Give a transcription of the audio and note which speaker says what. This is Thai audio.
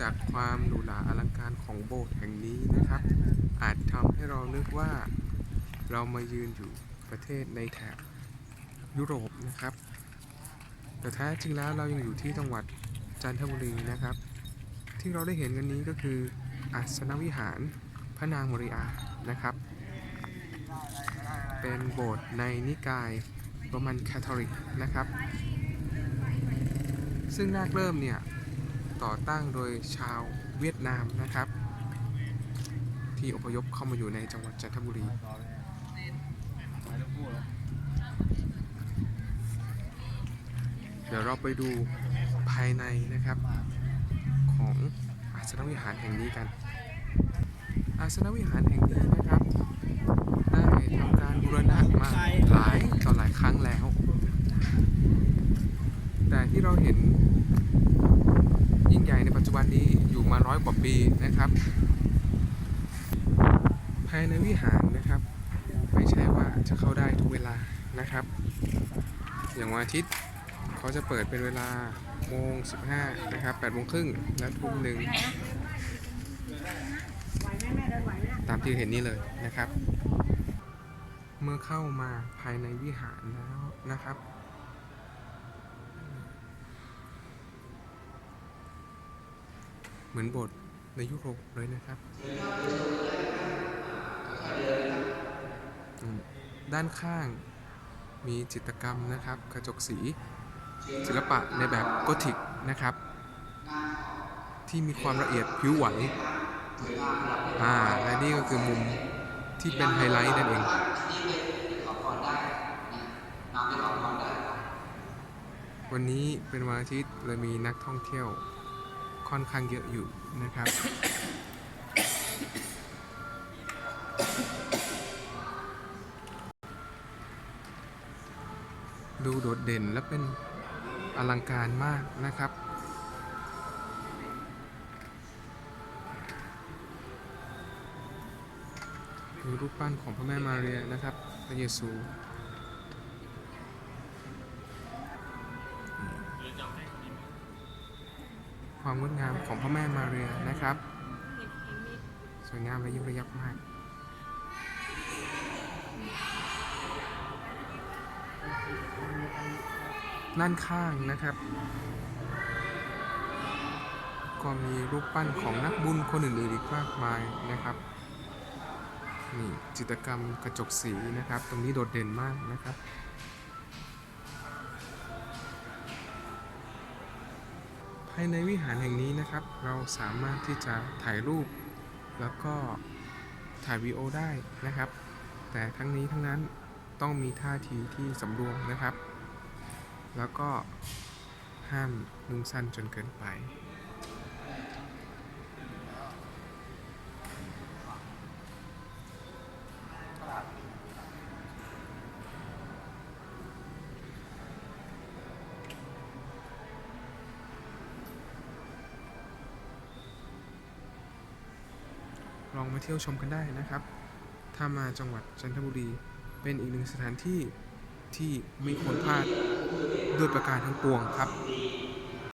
Speaker 1: จากความหรูหราอลังการของโบสถ์แห่งนี้นะครับ อาจทำให้เรานึกว่าเรามายืนอยู่ประเทศในแถบยุโรปนะครับ แต่แท้จริงแล้วเรายังอยู่ที่จังหวัดจันทบุรีนะครับ ที่เราได้เห็นกันนี้ก็คืออาสนวิหารพระนางมริอานะครับ เป็นโบสถ์ในนิกายโรมันคาทอลิกนะครับ ซึ่งแรกเริ่มเนี่ย ต่อตั้งโดยชาวเวียดนามนะครับ ที่อพยพเข้ามาอยู่ในจังหวัดจันทบุรีเดี๋ยวเราไปดูภายในนะครับของอาสนวิหารแห่งนี้กัน อาสนวิหารแห่งนี้นะครับได้ทำการบูรณะมาหลายต่อหลายครั้งแล้ว แต่ที่เราเห็น นี้อยู่มาร้อยกว่าปีนะครับ ภายในวิหารนะครับ ไม่ใช่ว่าจะเข้าได้ทุกเวลานะครับ อย่างวันอาทิตย์เขาจะเปิดเป็นเวลาโมง15นะครับ8โมงครึ่งและทุ่มหนึ่งตามที่เห็นนี่เลยนะครับ เมื่อเข้ามาภายในวิหารแล้วนะครับ เหมือนบสถ์ในยุโรปเลยนะครับ ด้านข้างมีจิตรกรรมนะครับ กระจกสี ศิลปะในแบบโกธิกนะครับ ที่มีความละเอียดผิวไหวอ่าและนี่ก็คือมุมที่เป็นไฮไลท์นั่นเองวันนี้เป็นวันอาทิตย์เลยมีนักท่องเที่ยว ค่อนข้างเยอะอยู่นะครับ ดูโดดเด่นและเป็นอลังการมากนะครับมีรูปปั้นของพระแม่มาเรียนะครับ พระเยซู ความงดงามของพระแม่มาเรียนะครับ สวยงามและยิ่งระยับมากด้านข้างนะครับ ก็มีรูปปั้นของนักบุญคนอื่นๆอีกมากมายนะครับนี่จิตรกรรมกระจกสีนะครับ ตรงนี้โดดเด่นมากนะครับ ภายในวิหารแห่งนี้นะครับ เราสามารถที่จะถ่ายรูป แล้วก็ถ่ายวีโอได้นะครับ แต่ทั้งนี้ทั้งนั้นต้องมีท่าทีที่สำรวมนะครับ แล้วก็ห้ามนุ่งสั้นจนเกินไป องมาเที่ยวชมกันได้นะครับ ถ้ามาจังหวัดจันทบุรี เป็นอีกหนึ่งสถานที่ที่ไม่ควรพลาดด้วยประการทั้งปวงครับ